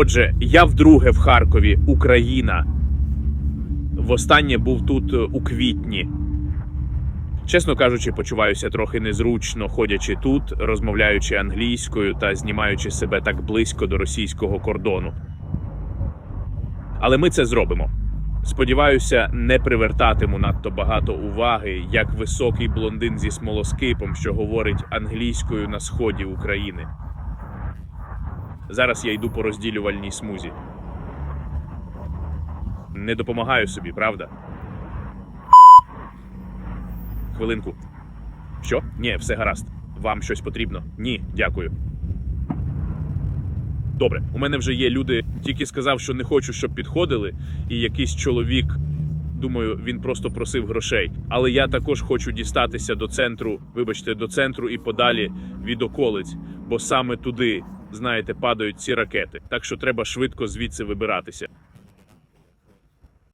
Отже, я вдруге в Харкові, Україна. Востаннє був тут е, у квітні. Чесно кажучи, почуваюся трохи незручно, ходячи тут, розмовляючи англійською та знімаючи себе так близько до російського кордону. Але ми це зробимо. Сподіваюся, не привертатиму надто багато уваги, як високий блондин зі смолоскипом, що говорить англійською на сході України. Зараз я йду по розділювальній смузі. Не допомагаю собі, правда? Хвилинку. Що? Ні, все гаразд. Вам щось потрібно? Ні, дякую. Добре, у мене вже є люди, тільки сказав, що не хочу, щоб підходили, і якийсь чоловік. Думаю, він просто просив грошей. Але я також хочу дістатися до центру, вибачте, до центру і подалі від околиць, бо саме туди, знаєте, падають ці ракети. Так що треба швидко звідси вибиратися.